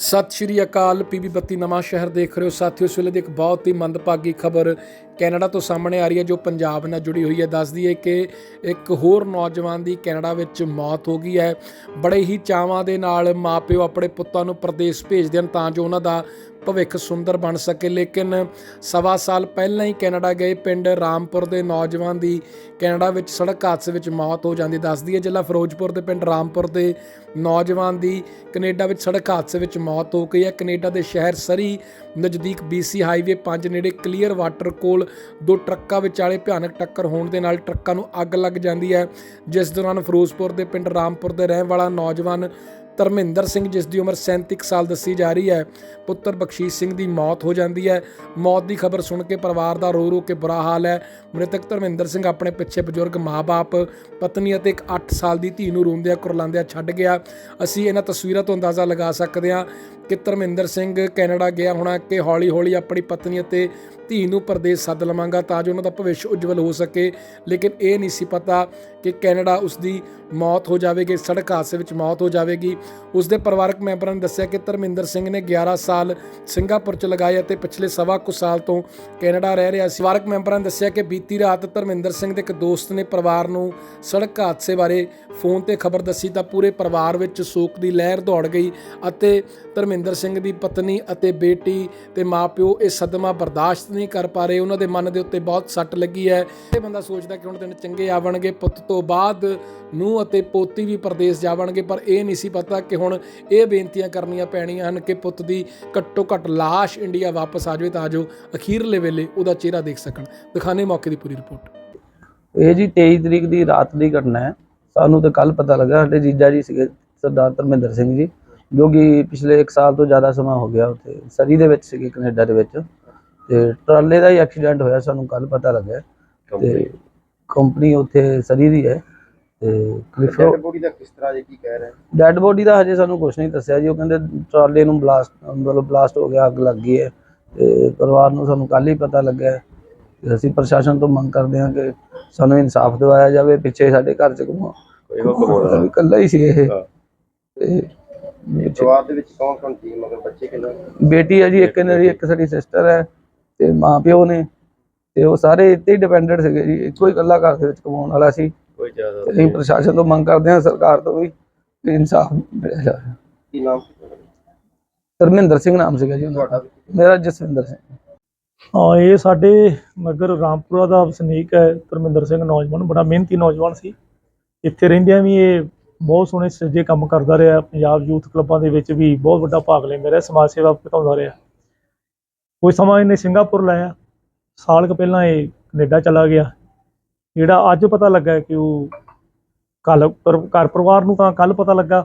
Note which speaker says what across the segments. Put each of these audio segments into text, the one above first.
Speaker 1: ਸਤਿ ਸ਼੍ਰੀ ਅਕਾਲ, ਪੀਬੀ ਬੱਤੀ ਨਵਾਂ ਸ਼ਹਿਰ ਦੇਖ ਰਹੇ ਹੋ। ਸਾਥੀਓ, ਇਸ ਵੇਲੇ ਦੀ ਇੱਕ ਬਹੁਤ ਹੀ ਮੰਦਭਾਗੀ ਖਬਰ ਕੈਨੇਡਾ ਤੋਂ ਸਾਹਮਣੇ ਆ ਰਹੀ ਹੈ, ਜੋ ਪੰਜਾਬ ਨਾਲ ਜੁੜੀ ਹੋਈ ਹੈ। ਦੱਸਦੀ ਹੈ ਕਿ ਇੱਕ ਹੋਰ ਨੌਜਵਾਨ ਦੀ ਕੈਨੇਡਾ ਵਿੱਚ ਮੌਤ ਹੋ ਗਈ ਹੈ। ਬੜੇ ਹੀ ਚਾਵਾਂ ਦੇ ਨਾਲ ਮਾਪਿਓ ਆਪਣੇ ਪੁੱਤਾਂ ਨੂੰ ਪ੍ਰਦੇਸ਼ ਭੇਜਦੇ ਹਨ, ਤਾਂ ਜੋ ਉਹਨਾਂ ਦਾ ਭਵਿੱਖ ਸੁੰਦਰ ਬਣ ਸਕੇ। ਲੇਕਿਨ ਸਵਾ ਸਾਲ ਪਹਿਲਾਂ ਹੀ ਕੈਨੇਡਾ ਗਏ। ਪਿੰਡ ਰਾਮਪੁਰ ਦੇ ਨੌਜਵਾਨ ਦੀ ਕੈਨੇਡਾ ਵਿੱਚ ਸੜਕ ਹਾਦਸੇ ਵਿੱਚ ਮੌਤ ਹੋ ਜਾਂਦੀ ਦੱਸਦੀ ਹੈ। ਜ਼ਿਲ੍ਹਾ ਫਿਰੋਜ਼ਪੁਰ ਦੇ ਪਿੰਡ ਰਾਮਪੁਰ ਦੇ ਨੌਜਵਾਨ ਦੀ ਕੈਨੇਡਾ ਵਿੱਚ ਸੜਕ ਹਾਦਸੇ ਵਿੱਚ ਮੌਤ ਹੋ ਗਈ ਹੈ। ਕੈਨੇਡਾ ਦੇ ਸ਼ਹਿਰ ਸਰੀ ਨਜ਼ਦੀਕ BC ਹਾਈਵੇ 5 ਨੇੜੇ ਕਲੀਅਰ ਵਾਟਰ ਕੋਲ ਦੋ ਟਰੱਕਾਂ ਵਿਚਾਲੇ ਭਿਆਨਕ ਟੱਕਰ ਹੋਣ ਦੇ ਨਾਲ ਟਰੱਕਾਂ ਨੂੰ ਅੱਗ ਲੱਗ ਜਾਂਦੀ ਹੈ। ਜਿਸ ਦੌਰਾਨ ਫਿਰੋਜ਼ਪੁਰ ਦੇ ਪਿੰਡ ਰਾਮਪੁਰ ਦੇ ਰਹਿਣ ਵਾਲਾ ਨੌਜਵਾਨ ਧਰਮਿੰਦਰ ਸਿੰਘ, ਜਿਸ ਦੀ ਉਮਰ 37 ਕੁ ਸਾਲ ਦੱਸੀ ਜਾ ਰਹੀ ਹੈ, ਪੁੱਤਰ ਬਖਸ਼ੀਸ਼ ਸਿੰਘ ਦੀ ਮੌਤ ਹੋ ਜਾਂਦੀ ਹੈ। ਮੌਤ ਦੀ ਖਬਰ ਸੁਣ ਕੇ ਪਰਿਵਾਰ ਦਾ ਰੋ ਰੋ ਕੇ ਬੁਰਾ ਹਾਲ ਹੈ। ਮ੍ਰਿਤਕ ਧਰਮਿੰਦਰ ਸਿੰਘ ਆਪਣੇ ਪਿੱਛੇ ਬਜ਼ੁਰਗ ਮਾਪੇ ਪਤਨੀ ਅਤੇ ਇੱਕ 8 ਸਾਲ ਦੀ ਧੀ ਨੂੰ ਰੋਂਦਿਆਂ ਕੁਰਲਾਉਂਦਿਆਂ ਛੱਡ ਗਿਆ। ਅਸੀਂ ਇਹਨਾਂ ਤਸਵੀਰਾਂ ਤੋਂ ਅੰਦਾਜ਼ਾ ਲਗਾ ਸਕਦੇ ਹਾਂ ਕਿ ਧਰਮਿੰਦਰ ਸਿੰਘ ਕੈਨੇਡਾ ਗਿਆ ਹੋਣਾ ਕਿ ਹੌਲੀ-ਹੌਲੀ ਆਪਣੀ ਪਤਨੀ ਅਤੇ ਧੀ ਨੂੰ ਪਰਦੇਸ ਸੱਦ ਲਵਾਂਗਾ ਤਾਂ ਜੋ ਉਹਨਾਂ ਦਾ ਭਵਿੱਖ ਉਜਵਲ ਹੋ ਸਕੇ। ਲੇਕਿਨ ਇਹ ਨਹੀਂ ਸੀ ਪਤਾ ਕਿ ਕੈਨੇਡਾ ਉਸ ਦੀ ਮੌਤ ਹੋ ਜਾਵੇਗੀ, ਸੜਕ ਹਾਦਸੇ ਵਿੱਚ ਮੌਤ ਹੋ ਜਾਵੇਗੀ। ਉਸ ਦੇ ਪਰਿਵਾਰਕ ਮੈਂਬਰਾਂ ਨੇ ਦੱਸਿਆ ਕਿ ਧਰਮਿੰਦਰ ਸਿੰਘ ਨੇ 11 ਸਾਲ ਸਿੰਗਾਪੁਰ ਚ ਲਗਾਏ ਅਤੇ ਪਿਛਲੇ ਸਵਾ ਕੁ ਸਾਲ ਤੋਂ ਕੈਨੇਡਾ ਰਹਿ ਰਿਹਾ ਸੀ। ਪਰਿਵਾਰਕ ਮੈਂਬਰਾਂ ਨੇ ਦੱਸਿਆ ਕਿ ਬੀਤੀ ਰਾਤ ਧਰਮਿੰਦਰ ਸਿੰਘ ਦੇ ਇੱਕ ਦੋਸਤ ਨੇ ਪਰਿਵਾਰ ਨੂੰ ਸੜਕ ਹਾਦਸੇ ਬਾਰੇ ਫੋਨ ਤੇ ਖਬਰ ਦੱਸੀ ਤਾਂ ਪੂਰੇ ਪਰਿਵਾਰ ਵਿੱਚ ਸ਼ੋਕ ਦੀ ਲਹਿਰ ਦੌੜ ਗਈ ਅਤੇ ਧਰਮਿੰਦਰ ਸਿੰਘ ਦੀ ਪਤਨੀ ਅਤੇ ਬੇਟੀ ਤੇ ਮਾਪਿਓ ਇਹ ਸਦਮਾ ਬਰਦਾਸ਼ਤ ਨਹੀਂ ਕਰ ਪਾ ਰਹੇ। ਉਹਨਾਂ ਦੇ ਮਨ ਦੇ ਉੱਤੇ ਬਹੁਤ ਸੱਟ ਲੱਗੀ ਹੈ। ਇਹ ਬੰਦਾ ਸੋਚਦਾ ਕਿ ਹੁਣ ਦਿਨ ਚੰਗੇ ਆਵਣਗੇ, ਪੁੱਤ ਤੋਂ ਬਾਅਦ ਨੂੰ ਅਤੇ ਪੋਤੀ ਵੀ ਪਰਦੇਸ ਜਾਵਣਗੇ, ਪਰ ਇਹ ਨਹੀਂ ਸੀ ਪਤਾ ਕਿ ਹੁਣ ਇਹ ਬੇਨਤੀਆਂ ਕਰਨੀਆਂ ਪੈਣੀਆਂ ਹਨ ਕਿ ਪੁੱਤ ਦੀ ਘੱਟੋ ਘੱਟ ਲਾਸ਼ ਇੰਡੀਆ ਵਾਪਸ ਆ ਜਾਵੇ ਤਾਂ ਜੋ ਅਖੀਰਲੇ ਵੇਲੇ ਉਹਦਾ ਚਿਹਰਾ ਦੇਖ ਸਕਣ। ਦਿਖਾਣੇ ਮੌਕੇ ਦੀ ਪੂਰੀ ਰਿਪੋਰਟ।
Speaker 2: ਇਹ ਜੀ 23 ਤਰੀਕ ਦੀ ਰਾਤ ਦੀ ਘਟਨਾ ਹੈ। ਸਾਨੂੰ ਤਾਂ ਕੱਲ ਪਤਾ ਲੱਗਾ, ਸਾਡੇ ਜੀਜਾ ਜੀ ਸੀਗੇ ਸਰਦਾਰ ਧਰਮਿੰਦਰ ਸਿੰਘ ਜੀ। ਜੋ ਕਿ ਪਿਛਲੇ 1 ਸਾਲ ਤੋਂ ਜ਼ਿਆਦਾ ਸਮਾਂ ਹੋ ਗਿਆ ਉੱਥੇ। ਸਰੀ ਦੇ ਵਿੱਚ ਸੀਗੇ ਕੈਨੇਡਾ ਦੇ ਵਿੱਚ। ਤੇ ਟਰਾਲੇ ਦਾ ਹੀ ਐਕਸੀਡੈਂਟ ਹੋਇਆ ਸਾਨੂੰ ਕੱਲ ਪਤਾ ਲੱਗਾ ਤੇ ਕੰਪਨੀ ਉੱਥੇ ਸਰੀ ਦੀ ਹੈ। ਤੇ ਕਲਿਫੋ
Speaker 3: ਬੋਡੀ ਦਾ ਕਿਸ ਤਰ੍ਹਾਂ ਜੇ ਕੀ ਕਹਿ ਰਹੇ
Speaker 2: ਡੈੱਡ ਬੋਡੀ ਦਾ ਹਜੇ ਸਾਨੂੰ ਕੁਝ ਨਹੀਂ ਦੱਸਿਆ ਜੀ। ਉਹ ਕਹਿੰਦੇ ਟਰਾਲੇ ਨੂੰ ਬਲਾਸਟ ਮਤਲਬ ਬਲਾਸਟ ਹੋ ਗਿਆ ਅੱਗ ਲੱਗ ਗਈ ਹੈ। ਤੇ ਪਰਿਵਾਰ ਨੂੰ ਸਾਨੂੰ ਕੱਲ ਹੀ ਪਤਾ ਲੱਗਾ ਹੈ ਤੇ ਅਸੀਂ ਪ੍ਰਸ਼ਾਸਨ ਤੋਂ ਮੰਗ ਕਰਦੇ ਹਾਂ ਕਿ ਸਾਨੂੰ ਇਨਸਾਫ ਦਿਵਾਇਆ ਜਾਵੇ ਪਿੱਛੇ ਸਾਡੇ ਘਰ ਚ
Speaker 3: ਕੋਈ ਰਿਹਾ
Speaker 2: ਇਕੱਲਾ ਹੀ ਸੀ ਇਹ। ਤੇ
Speaker 3: ਪਰਿਵਾਰ ਦੇ ਵਿੱਚ ਕੌਣ ਕੌਣ ਸੀ ਮਗਰ ਬੱਚੇ ਕਿੰਨੇ?
Speaker 2: ਬੇਟੀ ਹੈ ਜੀ ਇੱਕ ਇਹਨਾਂ ਦੀ ਇੱਕ ਸਾਡੀ ਸਿਸਟਰ ਹੈ ਤੇ ਮਾਂ ਪਿਓ ਨੇ ਤੇ ਉਹ ਸਾਰੇ ਇੱਥੇ ਹੀ ਡਿਪੈਂਡੈਂਟ ਸੀਗੇ ਜੀ। ਇੱਕੋ ਹੀ ਇਕੱਲਾ ਘਰ ਦੇ ਵਿੱਚ ਕਮਾਉਣ ਵਾਲਾ ਸੀ।
Speaker 3: ਕੋਈ ਜ਼ਿਆਦਾ
Speaker 2: ਅਸੀਂ ਪ੍ਰਸ਼ਾਸਨ ਤੋਂ ਮੰਗ ਕਰਦੇ ਹਾਂ ਸਰਕਾਰ ਤੋਂ ਵੀ ਕਿ ਇਨਸਾਫ ਮਿਲਿਆ ਜਾਵੇ।
Speaker 3: ਕੀ ਨਾਮ
Speaker 2: ਧਰਮਿੰਦਰ ਸਿੰਘ ਨਾਮ ਸੀਗਾ ਜੀ ਉਹਨਾਂ ਦਾ ਮੇਰਾ ਜਸਵਿੰਦਰ ਸਿੰਘ।
Speaker 4: ਹਾਂ ਇਹ ਸਾਡੇ ਨਗਰ ਰਾਮਪੁਰਾ ਦਾ ਵਸਨੀਕ ਹੈ ਧਰਮਿੰਦਰ ਸਿੰਘ ਨੌਜਵਾਨ। ਬੜਾ ਮਿਹਨਤੀ ਨੌਜਵਾਨ ਸੀ। ਇੱਥੇ ਰਹਿੰਦਿਆਂ ਵੀ ਇਹ ਬਹੁਤ ਸੋਹਣੇ ਸੱਜੇ ਕੰਮ ਕਰਦਾ ਰਿਹਾ, ਪੰਜਾਬ ਯੂਥ ਕਲੱਬਾਂ ਦੇ ਵਿੱਚ ਵੀ ਬਹੁਤ ਵੱਡਾ ਭਾਗ ਲੈਂਦਾ ਰਿਹਾ ਸਮਾਜ ਸੇਵਾ ਵਧਾਉਂਦਾ ਰਿਹਾ। ਕੋਈ ਸਮਾਂ ਇਹਨੇ ਸਿੰਗਾਪੁਰ ਲਾਇਆ, ਸਾਲ ਕੁ ਪਹਿਲਾਂ ਇਹ ਕੈਨੇਡਾ ਚਲਾ ਗਿਆ। ਜਿਹੜਾ ਅੱਜ ਪਤਾ ਲੱਗਾ ਕਿ ਉਹ ਕੱਲ ਘਰ ਪਰਿਵਾਰ ਨੂੰ ਤਾਂ ਕੱਲ ਪਤਾ ਲੱਗਾ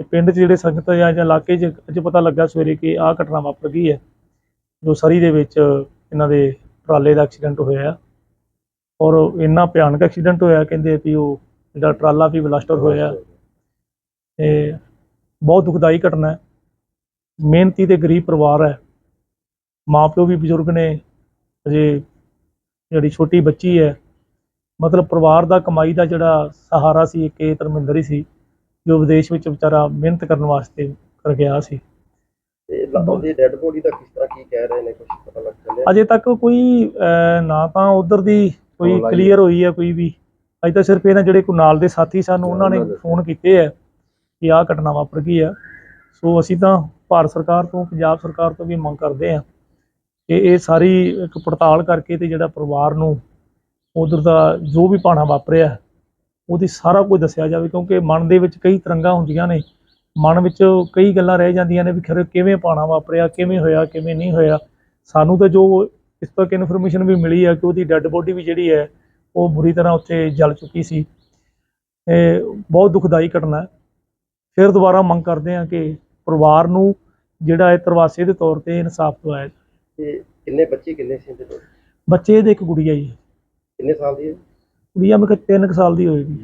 Speaker 4: ਕਿ ਪਿੰਡ 'ਚ ਜਿਹੜੇ ਸੰਗਤ ਜਾਂ ਜਾਂ ਇਲਾਕੇ 'ਚ ਅੱਜ ਪਤਾ ਲੱਗਾ ਸਵੇਰੇ ਕਿ ਆਹ ਘਟਨਾ ਵਾਪਰ ਗਈ ਹੈ, ਜੋ ਸਰੀ ਦੇ ਵਿੱਚ ਇਹਨਾਂ ਦੇ ਟਰਾਲੇ ਦਾ ਐਕਸੀਡੈਂਟ ਹੋਇਆ ਔਰ ਇੰਨਾ ਭਿਆਨਕ ਐਕਸੀਡੈਂਟ ਹੋਇਆ, ਕਹਿੰਦੇ ਵੀ ਉਹ ਜਿਹੜਾ ਟਰਾਲਾ ਵੀ ਬਲਾਸਟਰ ਹੋਇਆ। ਤੇ ਬਹੁਤ ਦੁਖਦਾਈ ਘਟਨਾ ਹੈ। ਮਿਹਨਤੀ ਤੇ ਗਰੀਬ ਪਰਿਵਾਰ ਹੈ। ਮਾਪਿਓ ਵੀ ਬਜ਼ੁਰਗ ਨੇ। ਅਜੇ ਜਿਹੜੀ ਛੋਟੀ ਬੱਚੀ ਹੈ ਮਤਲਬ ਪਰਿਵਾਰ ਦਾ ਕਮਾਈ ਦਾ ਜਿਹੜਾ ਸਹਾਰਾ ਸੀ ਇੱਕ ਇਹ ਧਰਮਿੰਦਰ ਹੀ ਸੀ ਜੋ ਵਿਦੇਸ਼ ਵਿੱਚ ਵਿਚਾਰਾ ਮਿਹਨਤ ਕਰਨ ਵਾਸਤੇ ਕਰ ਗਿਆ ਸੀ।
Speaker 3: ਤੇ ਉਹਦੀ ਡੈੱਡ ਬੋਡੀ ਦਾ ਕਿਸ ਤਰ੍ਹਾਂ ਕੀ ਕਹਿ ਰਹੇ ਨੇ? ਕੁਝ ਪਤਾ ਲੱਗ ਚੱਲਿਆ?
Speaker 4: ਅਜੇ ਤੱਕ ਕੋਈ ਨਾ ਤਾਂ ਉਧਰ ਦੀ ਕੋਈ ਕਲੀਅਰ ਹੋਈ ਹੈ ਕੋਈ ਵੀ। ਅਜੇ ਤਾਂ ਸਿਰਫ ਇਹਨਾਂ ਜਿਹੜੇ ਕੋਈ ਨਾਲ ਦੇ ਸਾਥੀ ਸਨ ਉਹਨਾਂ ਨੇ ਫੋਨ ਕੀਤੇ ਹੈ ਕਿ ਆਹ ਘਟਨਾ ਵਾਪਰ ਗਈ ਆ। ਸੋ ਅਸੀਂ ਤਾਂ ਭਾਰਤ ਸਰਕਾਰ ਤੋਂ ਪੰਜਾਬ ਸਰਕਾਰ ਤੋਂ ਵੀ ਮੰਗ ਕਰਦੇ ਹਾਂ ਕਿ ਇਹ ਸਾਰੀ ਇੱਕ ਪੜਤਾਲ ਕਰਕੇ ਤੇ ਜਿਹੜਾ ਪਰਿਵਾਰ ਨੂੰ ਉਧਰ ਦਾ ਜੋ ਵੀ ਪਾਣਾ ਵਾਪਰਿਆ ਉਹਦੀ ਸਾਰਾ ਕੁਝ ਦੱਸਿਆ ਜਾਵੇ ਕਿਉਂਕਿ ਮਨ ਦੇ ਵਿੱਚ ਕਈ ਤਰੰਗਾਂ ਹੁੰਦੀਆਂ ਨੇ। ਮਨ ਵਿੱਚ ਕਈ ਗੱਲਾਂ ਰਹਿ ਜਾਂਦੀਆਂ ਨੇ ਵੀ ਖਰੇ ਕਿਵੇਂ ਪਾਣਾ ਵਾਪਰਿਆ ਕਿਵੇਂ ਹੋਇਆ ਕਿਵੇਂ ਨਹੀਂ ਹੋਇਆ। ਸਾਨੂੰ ਤਾਂ ਜੋ ਇਸ ਤੱਕ ਇਨਫੋਰਮੇਸ਼ਨ ਵੀ ਮਿਲੀ ਹੈ ਕਿ ਉਹਦੀ ਡੈੱਡ ਬੋਡੀ ਵੀ ਜਿਹੜੀ ਹੈ ਉਹ ਬੁਰੀ ਤਰ੍ਹਾਂ ਉੱਥੇ ਜਲ ਚੁੱਕੀ ਸੀ। ਇਹ ਬਹੁਤ ਦੁਖਦਾਈ ਘਟਨਾ ਹੈ। ਫਿਰ ਦੁਬਾਰਾ ਮੰਗ ਕਰਦੇ ਹਾਂ ਕਿ ਪਰਿਵਾਰ ਨੂੰ ਜਿਹੜਾ ਹੈ ਤਰਵਾਸੇ ਦੇ ਤੌਰ ਤੇ ਇਨਸਾਫ ਦਿਵਾਇਆ ਜਾਵੇ।
Speaker 3: ਤੇ ਕਿੰਨੇ ਬੱਚੇ ਕਿੰਨੇ ਸੀ ਇਹਦੇ ਕੋਲ?
Speaker 4: ਬੱਚੇ ਦੇ ਇੱਕ ਗੁੜੀਆ ਜੀ।
Speaker 3: ਕਿੰਨੇ ਸਾਲ ਦੀ ਹੈ?
Speaker 4: ਗੁੜੀਆ ਮੇਰੇ ਤਿੰਨ ਕੁ ਸਾਲ ਦੀ ਹੋਏਗੀ।